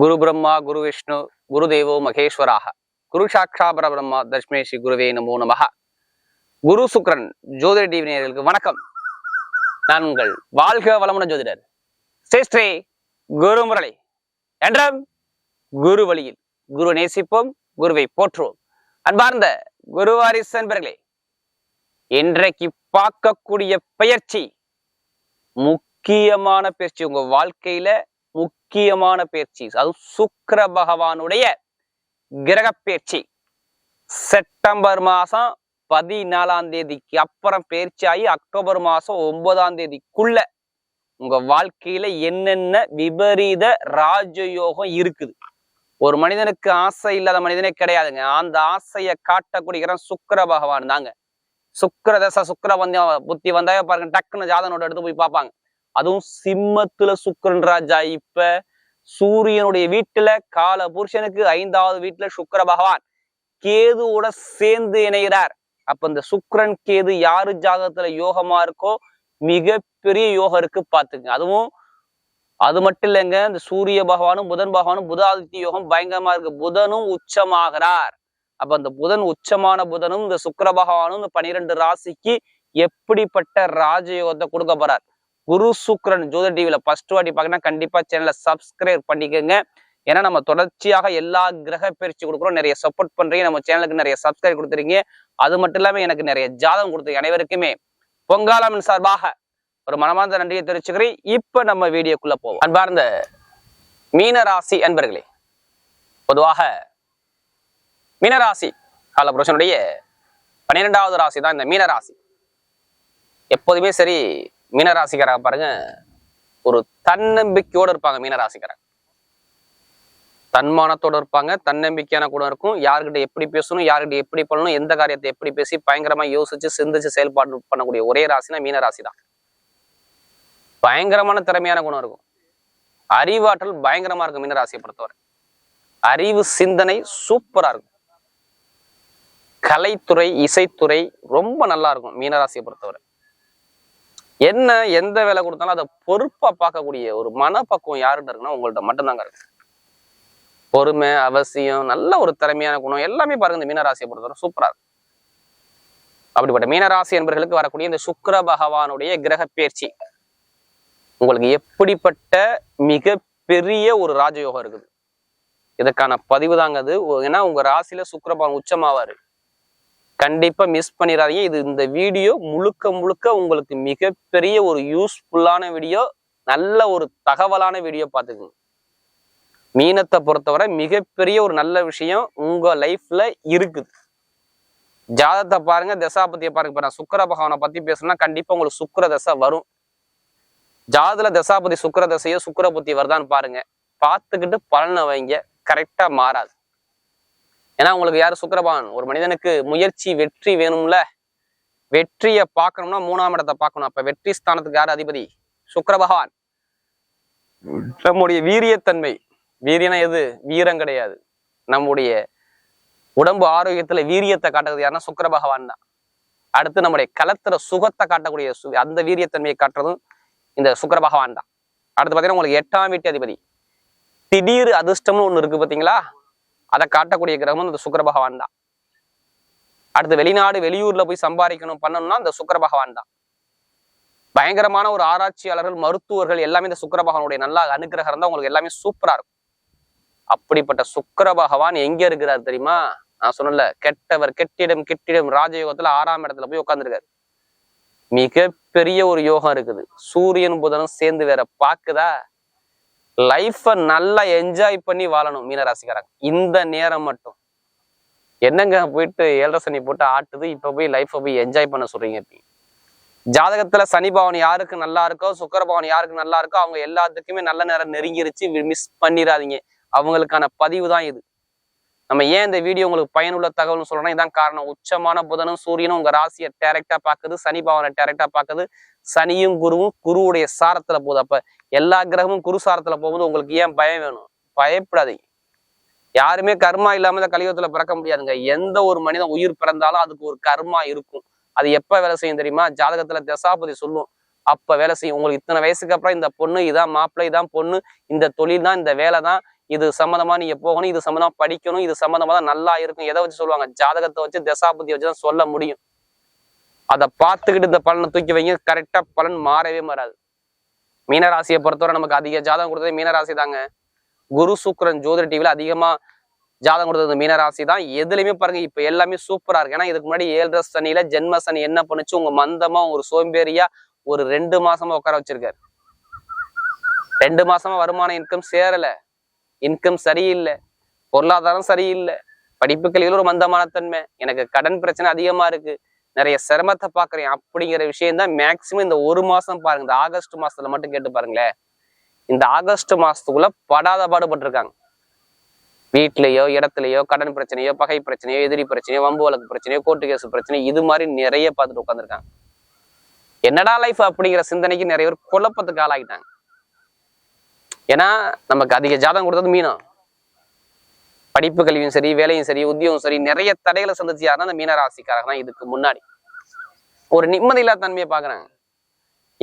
குரு பிரம்மா குரு விஷ்ணு குரு தேவோ மகேஸ்வராக குரு சாட்சா பரபிரம்மா தஷ்மே ஸ்ரீ குருவே நமோ நமக குரு சுக்ரன் ஜோதிட டிவி நேயர்களுக்கு வணக்கம். நான் உங்கள் வாழ்க வளமுன ஜோதிடர் ஸ்ரீ குரு முரளி என்றும் குரு வழியில் குரு நேசிப்போம் குருவை போற்றுவோம். அன்பார்ந்த குருவாரிஸ் என்பர்களே இன்றைக்கு பார்க்கக்கூடிய பயிற்சி முக்கியமான பயிற்சி உங்க வாழ்க்கையில முக்கியமான பயிற்சி அது சுக்கர பகவானுடைய கிரக பயிற்சி செப்டம்பர் மாசம் பதினாலாம் தேதிக்கு அப்புறம் பயிற்சி ஆகி அக்டோபர் மாசம் ஒன்பதாம் தேதிக்குள்ள உங்க வாழ்க்கையில என்னென்ன விபரீத ராஜயோகம் இருக்குது? ஒரு மனிதனுக்கு ஆசை இல்லாத மனிதனே கிடையாதுங்க. அந்த ஆசையை காட்டக்கூடிய சுக்கர பகவான் தாங்க. சுக்கர தசை சுக்கர வந்த புத்தி வந்தாவே பாருங்க டக்குன்னு ஜாதனோட எடுத்து போய் பார்ப்பாங்க. அதுவும் சிம்மத்துல சுக்கரன் ராஜா. இப்ப சூரியனுடைய வீட்டுல கால புருஷனுக்கு ஐந்தாவது வீட்டுல சுக்கர பகவான். கேதுவோட சேர்ந்து இணைகிறார். அப்ப இந்த சுக்கரன் கேது யாரு ஜாதகத்துல யோகமா இருக்கோ மிகப்பெரிய யோகம் இருக்கு பாத்துங்க அதுவும் அது மட்டும் இல்லைங்க இந்த சூரிய பகவானும் புதன் பகவானும் புதாதித்ய யோகம் பயங்கரமா இருக்கு. புதனும் உச்சமாகிறார். அப்ப அந்த புதன் உச்சமான புதனும் இந்த சுக்கர பகவானும் இந்த பனிரெண்டு ராசிக்கு எப்படிப்பட்ட ராஜயோகத்தை கொடுக்க போறார்? குரு சுக்ரன் ஜோத டிவில ஃபர்ஸ்ட் வாட்டி பார்க்கணும் கண்டிப்பா சேனலை சப்ஸ்கிரைப் பண்ணிக்கோங்க. ஏன்னா நம்ம தொடர்ச்சியாக எல்லா கிரக பயிற்சி கொடுக்குறோம். நிறைய சப்போர்ட் பண்றீங்க. நம்ம சேனலுக்கு நிறைய சப்ஸ்கிரைப் கொடுத்துறீங்க அது மட்டும் இல்லாம எனக்கு நிறைய ஜாதகம் கொடுத்துருங்க அனைவருக்குமே. பொங்காலமின் சார்பாக ஒரு மனமார்ந்த நன்றியை தெரிவிச்சுக்கிறேன். இப்ப நம்ம வீடியோக்குள்ள போவோம். அன்பார்ந்த மீனராசி அன்பர்களே பொதுவாக மீனராசி காலபுருஷனுடைய பன்னிரெண்டாவது ராசி தான் இந்த மீனராசி. எப்போதுமே சரி மீனராசிக்காரங்க பாருங்க ஒரு தன்னம்பிக்கையோடு இருப்பாங்க மீனராசிக்காரங்க. தன்மானத்தோடு இருப்பாங்க தன்னம்பிக்கையான கூட இருக்கும். யார்கிட்ட எப்படி பேசணும் யார்கிட்ட எப்படி பண்ணணும் எந்த காரியத்தை எப்படி பேசி பயங்கரமா யோசிச்சு சிந்திச்சு செயல்பாடு பண்ணக்கூடிய ஒரே ராசினா மீனராசி தான் பயங்கரமான திறமையான குணம் இருக்கும். அறிவாற்றல் பயங்கரமா இருக்கும் மீனராசியை பொறுத்தவரை. அறிவு சிந்தனை சூப்பரா இருக்கும். கலைத்துறை இசைத்துறை ரொம்ப நல்லா இருக்கும் மீனராசியை பொறுத்தவரை. என்ன எந்த வேலை கொடுத்தாலும் அதை பொறுப்பா பார்க்கக்கூடிய ஒரு மனப்பக்குவம் யாருகிட்ட இருக்குன்னா உங்கள்ட்ட மட்டும்தாங்க இருக்கு. பொறுமை அவசியம் நல்ல ஒரு திறமையான குணம் எல்லாமே பாருங்க இந்த மீனராசியை பொறுத்தவரை சூப்பரா இருக்கும் அப்படிப்பட்ட மீனராசி என்பவர்களுக்கு வரக்கூடிய இந்த சுக்கர பகவானுடைய கிரக பயிற்சி உங்களுக்கு எப்படிப்பட்ட மிக பெரிய ஒரு ராஜயோகம் இருக்குது. இதுக்கான பதிவு தாங்க அது. ஏன்னா உங்க ராசியில சுக்கிர பகவான் உச்சமாவாரு. கண்டிப்பாக மிஸ் பண்ணிடாதீங்க. இது இந்த வீடியோ முழுக்க முழுக்க உங்களுக்கு மிகப்பெரிய ஒரு யூஸ்ஃபுல்லான வீடியோ நல்ல ஒரு தகவலான வீடியோ பார்த்துக்குங்க. மீனத்தை பொறுத்தவரை மிகப்பெரிய ஒரு நல்ல விஷயம் உங்கள் லைஃப்பில் இருக்குது. ஜாதத்தை பாருங்க தசாபத்தியை பாருங்க. இப்போ நான் சுக்கர பகவானை பற்றி பேசுனா கண்டிப்பாக உங்களுக்கு சுக்கர தசை வரும். ஜாதல தசாபதி சுக்கர தசையோ சுக்கர புத்தி வருதான்னு பாருங்க. பார்த்துக்கிட்டு பலனை வைங்க. கரெக்டாக மாறாது. ஏன்னா உங்களுக்கு யாரு சுக்கரபான் ஒரு மனிதனுக்கு முயற்சி வெற்றி வேணும்ல? வெற்றியை பார்க்கணும்னா மூணாம் இடத்தை பார்க்கணும். அப்ப வெற்றி ஸ்தானத்துக்கு யார் அதிபதி? சுக்கர பகவான் நம்முடைய வீரியத்தன்மை. வீரியனா எது? வீரம் கிடையாது. நம்முடைய உடம்பு ஆரோக்கியத்துல வீரியத்தை காட்டுறது யாருன்னா சுக்கர பகவான் தான். அடுத்து நம்முடைய களத்துல சுகத்தை காட்டக்கூடிய சு- அந்த வீரியத்தன்மையை காட்டுறதும் இந்த சுக்கர பகவான் தான். அடுத்து பாத்தீங்கன்னா உங்களுக்கு எட்டாம் வீட்டு அதிபதி. திடீர் அதிர்ஷ்டம்னு ஒன்று இருக்கு பாத்தீங்களா? அதை காட்டக்கூடிய கிரகமும் இந்த சுக்கர பகவான் தான். அடுத்து வெளிநாடு வெளியூர்ல போய் சம்பாதிக்கணும் பண்ணணும்னா இந்த சுக்கர பகவான் தான். பயங்கரமான ஒரு ஆராய்ச்சியாளர்கள் மருத்துவர்கள் எல்லாமே இந்த சுக்கர பகவானுடைய நல்ல அனுகிரகம் தான் உங்களுக்கு எல்லாமே சூப்பரா இருக்கும். அப்படிப்பட்ட சுக்கிர பகவான் எங்க இருக்கிறார் தெரியுமா? நான் சொன்னல கெட்டவர் கெட்டிடம் கெட்டிடம் ராஜயோகத்துல ஆறாம் இடத்துல போய் உட்காந்துருக்காரு மிகப்பெரிய ஒரு யோகம் இருக்குது. சூரியன் புதனும் சேர்ந்து வேற பாக்குதா லைஃப்பை நல்லா என்ஜாய் பண்ணி வாழணும் மீனராசிக்காரங்க. இந்த நேரம் மட்டும். என்னங்க போயிட்டு ஏழரை சனி போட்டு ஆட்டுது இப்போ போய் லைஃப்பை போய் என்ஜாய் பண்ண சொல்றீங்க அப்படி ஜாதகத்துல சனி பவன் யாருக்கு நல்லா இருக்கோ சுக்கர பவன் யாருக்கு நல்லா இருக்கோ அவங்க எல்லாத்துக்குமே நல்ல நேரம் நெருங்கிருச்சு மிஸ் பண்ணிடாதீங்க. அவங்களுக்கான பதிவு தான் இது. நம்ம ஏன் இந்த வீடியோ உங்களுக்கு பயனுள்ள தகவல்னு சொல்றோம்னா இதான் காரணம். உச்சமான புதனும் சூரியனும் உங்க ராசியை டைரக்டா பாக்குது சனி பாவனை டைரக்டா பாக்குது சனியும் குருவும் குருவுடைய சாரத்துல போகுது. அப்ப எல்லா கிரகமும் குரு சாரத்துல போகும்போது உங்களுக்கு ஏன் பயம் வேணும்? பயப்படாதீங்க. யாருமே கர்மா இல்லாம இந்த கலியுகத்துல பிறக்க முடியாதுங்க. எந்த ஒரு மனிதன் உயிர் பிறந்தாலும் அதுக்கு ஒரு கர்மா இருக்கும். அது எப்ப வேலை செய்யும் தெரியுமா? ஜாதகத்துல தசாபதி சொல்லும். அப்ப வேலை செய்யும். உங்களுக்கு இத்தனை வயசுக்கு அப்புறம் இந்த பொண்ணு இதான் மாப்பிள்ளை இதான் பொண்ணு. இந்த தொழில் தான் இந்த வேலை தான் இது சம்மந்தமா நீங்க போகணும் இது சம்மந்தமா படிக்கணும் இது சம்மந்தமா தான் நல்லா இருக்கும் எதை வச்சு சொல்லுவாங்க? ஜாதகத்தை வச்சு தசாபதி வச்சு தான் சொல்ல முடியும். அதை பார்த்துக்கிட்டு இந்த பலனை தூக்கி வைங்க. கரெக்டா பலன் மாறவே மாறாது. மீனராசியை பொறுத்தவரை நமக்கு அதிக ஜாதகம் கொடுத்தது மீனராசி தாங்க. குரு சுக்கிரன் ஜோதிட டிவில அதிகமா ஜாதகம் கொடுத்தது மீனராசி தான். எதுலையுமே பாருங்க இப்ப எல்லாமே சூப்பரா இருக்கு. ஏன்னா இதுக்கு முன்னாடி ஏழரை சனியில ஜென்ம சனி என்ன பண்ணுச்சு? உங்க மந்தமா ஒரு சோம்பேறியா ஒரு ரெண்டு மாசமா உட்கார வச்சிருக்காரு. ரெண்டு மாசமா வருமான இன்கம் சேரல. இன்கம் சரியில்லை. பொருளாதாரம் சரியில்லை. படிப்பு கல்வியில் ஒரு மந்தமான தன்மை. எனக்கு கடன் பிரச்சனை அதிகமா இருக்கு. நிறைய சிரமத்தை பாக்குறேன் அப்படிங்கிற விஷயம் தான் மேக்சிமம் இந்த ஒரு மாசம் பாருங்க. இந்த ஆகஸ்ட் மாசத்துல மட்டும் கேட்டு பாருங்களேன். இந்த ஆகஸ்ட் மாசத்துக்குள்ள படாத பாடுபட்டிருக்காங்க. வீட்லயோ இடத்துலயோ கடன் பிரச்சனையோ பகை பிரச்சனையோ எதிரி பிரச்சனையோ வம்பு வழக்கு பிரச்சனையோ கோர்ட்டு கேஸ் பிரச்சனை இது மாதிரி நிறைய பார்த்துட்டு உட்காந்துருக்காங்க என்னடா லைஃப் அப்படிங்கிற சிந்தனைக்கு நிறைய பேர் குழப்பத்துக்கு ஆளாகிட்டாங்க ஏன்னா நமக்கு அதிக ஜாதகம் கொடுத்தது மீனம். படிப்பு கல்வியும் சரி வேலையும் சரி உத்தியோகம் சரி நிறைய தடைகளை சந்திச்சு யாருன்னா அந்த மீனராசிக்காரங்க தான் இதுக்கு முன்னாடி. ஒரு நிம்மதியில்லா தன்மையை பாக்குறாங்க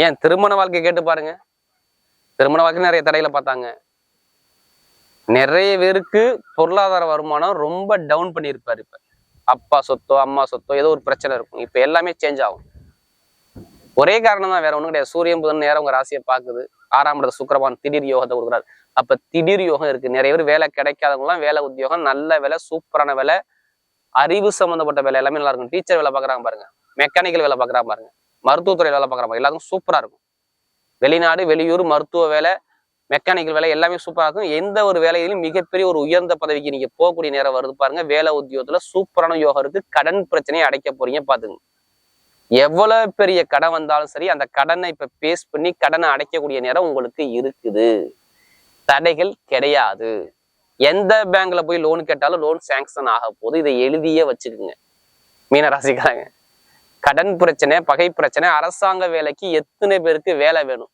ஏன்? திருமண வாழ்க்கை கேட்டு பாருங்க. திருமண வாழ்க்கை நிறைய தடைகளை பார்த்தாங்க. நிறைய பேருக்கு பொருளாதார வருமானம் ரொம்ப டவுன் பண்ணியிருப்பாரு இப்ப. அப்பா சொத்தோ அம்மா சொத்தோ ஏதோ ஒரு பிரச்சனை இருக்கும். இப்ப எல்லாமே சேஞ்ச் ஆகும். ஒரே காரணம் தான் வேற ஒண்ணும் கிடையாது. சூரியன் புதன் நேரம் உங்க ராசியை பாக்குது ஆறாம் இடத்த சுக்கிரபான் திடீர் யோகத்தை கொடுக்குறாரு. அப்ப திடீர் யோகம் இருக்கு. நிறைய பேர் வேலை கிடைக்காதவங்க எல்லாம் வேலை உத்தியோகம் நல்ல வேலை சூப்பரான வேலை அறிவு சம்பந்தப்பட்ட வேலை எல்லாமே நல்லா இருக்கும். டீச்சர் வேலை பாக்குறாங்க பாருங்க. மெக்கானிக்கல் வேலை பாக்குறாங்க பாருங்க. மருத்துவத்துறை வேலை பாக்குறாங்க பாருங்க. எல்லாருக்கும் சூப்பரா இருக்கும். வெளிநாடு வெளியூர் மருத்துவ வேலை மெக்கானிக்கல் வேலை எல்லாமே சூப்பரா இருக்கும். எந்த ஒரு வேலையிலும் மிகப்பெரிய ஒரு உயர்ந்த பதவிக்கு நீங்க போகக்கூடிய நேரம் வருது பாருங்க. வேலை உத்தியோகத்துல சூப்பரான யோகம் இருக்கு. கடன் பிரச்சனையை அடைக்க போறீங்க பாத்துங்க எவ்வளவு பெரிய கடன் வந்தாலும் சரி அந்த கடனை இப்ப பேஸ் பண்ணி கடனை அடைக்கக்கூடிய நேரம் உங்களுக்கு இருக்குது. தடைகள் கிடையாது. எந்த பேங்க்ல போய் லோன் கேட்டாலும் லோன் சாங்ஷன் ஆக போகுது. இதை எழுதியே வச்சுக்குங்க. மீனராசிக்காரங்க. கடன் பிரச்சனை பகை பிரச்சனை அரசாங்க வேலைக்கு எத்தனை பேருக்கு வேலை வேணும்?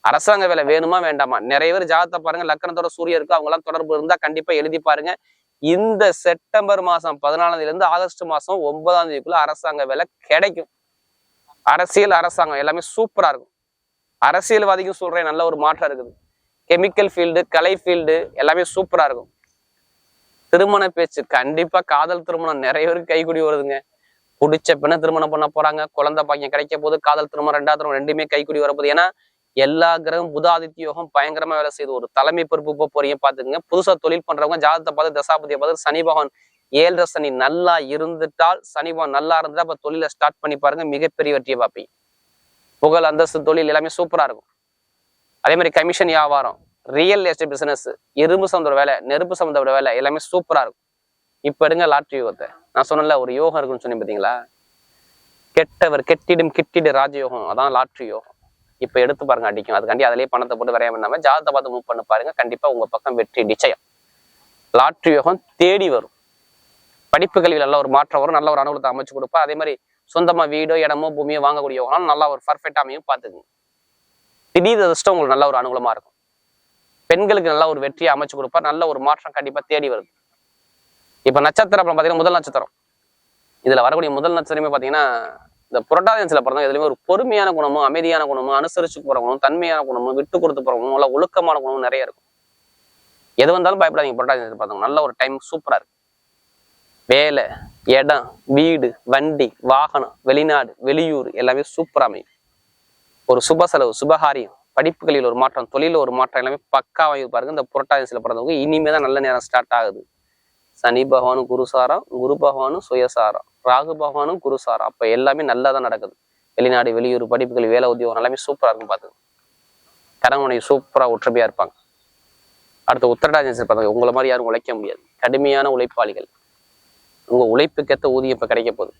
அரசாங்க வேலை வேணுமா வேண்டாமா? நிறைய பேர் ஜாதத்தை பாருங்க. லக்கணத்தோட சூரியருக்கு இருக்கு. அவங்க எல்லாம் தொடர்பு இருந்தா கண்டிப்பா எழுதி பாருங்க. இந்த செப்டம்பர் மாசம் பதினாலாம் தேதியிலேருந்து ஆகஸ்ட் மாசம் ஒன்பதாம் தேதிக்குள்ள அரசாங்க வேலை கிடைக்கும். அரசியல் அரசாங்கம் எல்லாமே சூப்பரா இருக்கும். அரசியல்வாதிக்கும் சொல்கிறேன் நல்ல ஒரு மாற்றம் இருக்குது. கெமிக்கல் ஃபீல்டு கலை ஃபீல்டு எல்லாமே சூப்பரா இருக்கும். திருமண பேச்சு கண்டிப்பா காதல் திருமணம். நிறைய பேருக்கு கைக்குடி வருதுங்க. பிடிச்ச பெண்ணை திருமணம் பண்ண போறாங்க. குழந்தை பையன் கிடைக்க போது காதல் திருமணம் ரெண்டாவது திருமணம் ரெண்டுமே கைக்குடி வரப்போகுது. ஏன்னா எல்லா கிரகம் புதாதித்ய யோகம் பயங்கரமா வேலை செய்யுது ஒரு தலைமை பொறுப்பு போறீங்க பாத்துக்கங்க புதுசா தொழில் பண்றவங்க ஜாதகத்தை பார்த்து தசாபதியை பார்த்து சனி பகவான் ஏழரை சனி நல்லா இருந்துட்டால் சனி பகவான் நல்லா இருந்துட்டா அப்ப தொழிலை ஸ்டார்ட் பண்ணி பாருங்க மிகப்பெரிய வெற்றியை பார்ப்பீங்க. புகழ் அந்தஸ்து தொழில் எல்லாமே சூப்பரா இருக்கும். அதே மாதிரி கமிஷன் வியாபாரம் ரியல் எஸ்டேட் பிசினஸ் இரும்பு சம்பந்தோட வேலை நெருப்பு சம்பந்தோட வேலை எல்லாமே சூப்பரா இருக்கும். இப்ப எடுங்க லாட்ரி யோகத்தை. நான் சொன்னல ஒரு யோகம் இருக்குன்னு சொன்னேன் பாத்தீங்களா கெட்டவர் கெட்டிடும் கிட்டிடு ராஜயோகம் அதான் லாட்ரி யோகம். இப்ப எடுத்து பாருங்க அடிக்கும். அதுக்காண்டி அதிலேயே பணத்தை போட்டு வரையாம பண்ணாம ஜாதத்தை பார்த்து மூவ் பண்ண பாருங்க. கண்டிப்பா உங்க பக்கம் வெற்றி நிச்சயம். லாட்ரி யோகம் தேடி வரும். படிப்பு கல்வியில் நல்ல ஒரு மாற்றம் வரும். நல்ல ஒரு அனுகூலத்தை அமைச்சு கொடுப்பா. அதே மாதிரி சொந்தமா வீடோ இடமோ பூமியோ வாங்கக்கூடிய யோகம் நல்லா ஒரு பர்ஃபெக்டாக அமையும். பார்த்துக்குங்க. திடீர் அதிர்ஷ்டம் உங்களுக்கு நல்ல ஒரு அனுகூலமா இருக்கும். பெண்களுக்கு நல்ல ஒரு வெற்றியை அமைச்சு கொடுப்பா. நல்ல ஒரு மாற்றம் கண்டிப்பா தேடி வருது. இப்ப நட்சத்திரம் அப்புறம் பாத்தீங்கன்னா முதல் நட்சத்திரம். இதுல வரக்கூடிய முதல் நட்சத்திரமே பாத்தீங்கன்னா இந்த புரட்டாதியன்ஸ்ல பிறந்தவங்க எதுலையுமே ஒரு பொறுமையான குணமும் அமைதியான குணமும் அனுசரிச்சு போற குணமும் தன்மையான குணமும் விட்டு கொடுத்து போற குணமும் நல்ல ஒழுக்கமான குணமும் நிறைய இருக்கும். எது வந்தாலும் பயப்படாதீங்க புரட்டாதியன்ஸ்ல பார்த்தவங்க நல்ல ஒரு டைம் சூப்பரா இருக்கு. வேலை இடம் வீடு வண்டி வாகனம் வெளிநாடு வெளியூர் எல்லாமே சூப்பரா அமையும். ஒரு சுப செலவு சுபகாரியம் படிப்புகளில் ஒரு மாற்றம் தொழில ஒரு மாற்றம் எல்லாமே பக்காவாக பாருங்க இந்த புரட்டாதிசில பிறந்தவங்க இனிமே தான் நல்ல நேரம் ஸ்டார்ட் ஆகுது. சனி பகவானும் குருசாரம் குரு பகவானும் சுயசாரம் ராகு பகவானும் குருசாரம் அப்ப எல்லாமே நல்லா தான் நடக்குது. வெளிநாடு வெளியூர் படிப்புகள் வேலை உத்தியோகம் எல்லாமே சூப்பரா இருக்கும் பார்த்துங்க கணவனை சூப்பரா ஒற்றுமையாக இருப்பாங்க. அடுத்து உத்தரடாஜன் பார்த்தாங்க உங்களை மாதிரி யாரும் உழைக்க முடியாது. கடுமையான உழைப்பாளிகள். உங்க உழைப்புக்கேற்ற ஊதியம் இப்ப கிடைக்க போகுது.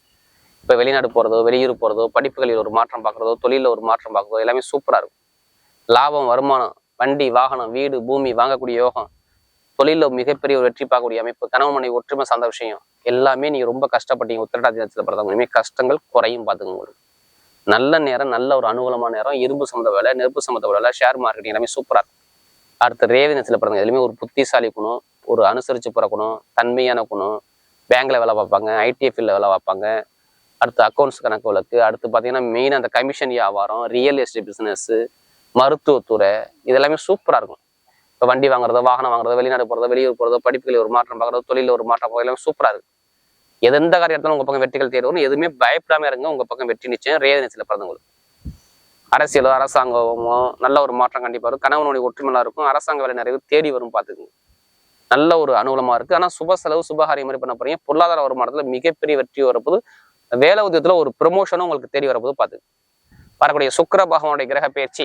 இப்ப வெளிநாடு போறதோ வெளியூர் போறதோ படிப்புகளில் ஒரு மாற்றம் பார்க்குறதோ தொழிலில் ஒரு மாற்றம் பார்க்குறதோ எல்லாமே சூப்பரா இருக்கும். லாபம் வருமானம் வண்டி வாகனம் வீடு பூமி வாங்கக்கூடிய யோகம் தொழிலில் மிகப்பெரிய ஒரு வெற்றி பார்க்கக்கூடிய அமைப்பு கணவன் மனைவி ஒற்றுமை சார்ந்த விஷயம். எல்லாமே நீங்க ரொம்ப கஷ்டப்பட்டீங்க உத்திரட்டாதி நட்சத்திரத்தில் பிறந்தவங்க. இனிமே கஷ்டங்கள் குறையும் பார்த்துங்க உங்களுக்கு. நல்ல நேரம் நல்ல ஒரு அனுகூலமான நேரம் இரும்பு சம்மந்த வேலை நெருப்பு சம்மந்த வேலை ஷேர் மார்க்கெட்டிங் எல்லாமே சூப்பரா இருக்கும். அடுத்து ரேவி நட்சத்திரத்தில் பிறந்தவங்க. எதுலையுமே ஒரு புத்திசாலி குணம் ஒரு அனுசரிச்சு பிறக்கணும் தன்மையான குணம். பேங்க்ல வேலை பார்ப்பாங்க ஐடிஎஃப்ல வேலை பார்ப்பாங்க. அடுத்து அக்கௌண்ட்ஸ் கணக்கு வழக்கு அடுத்து பார்த்தீங்கன்னா மெயினாக அந்த கமிஷன் வியாபாரம் ரியல் எஸ்டேட் பிஸ்னஸ் மருத்துவத்துறை இதெல்லாமே சூப்பராக இருக்கும். இப்போ வண்டி வாங்குறதோ வாகனம் வாங்குறதோ வெளிநாடு போறதோ வெளியூர் போறதோ படிப்புகளில் ஒரு மாற்றம் பார்க்குறதோ தொழிலில் ஒரு மாற்றம் பார்க்கறதோ எல்லாமே சூப்பரா இருக்கு. எது எந்த காரியத்திலும் உங்க பக்கம் வெற்றிகள் தேடி வரும் எதுவுமே பயப்படாம இருங்க. உங்க பக்கம் வெற்றி நிச்சயம் ரேதனத்தில் பிறந்தவங்களுக்கு அரசியலோ அரசாங்கமோ நல்ல ஒரு மாற்றம் கண்டிப்பா இருக்கும் கணவனுடைய ஒற்றுமையா இருக்கும். அரசாங்க வேலை நிறைவு தேடி வரும் பார்த்துக்குங்க. நல்ல ஒரு அனுகூலமா இருக்கு. ஆனா சுப செலவு சுபகாரியம் மாதிரி பண்ண போறீங்க. பொருளாதார வருமானத்தில் மிகப்பெரிய வெற்றி வரப்போது வேலை உதயத்துல ஒரு ப்ரொமோஷனும் உங்களுக்கு தேடி வரப்போது பார்த்துக்கு வரக்கூடிய சுக்கிர பகவானுடைய கிரக பயிற்சி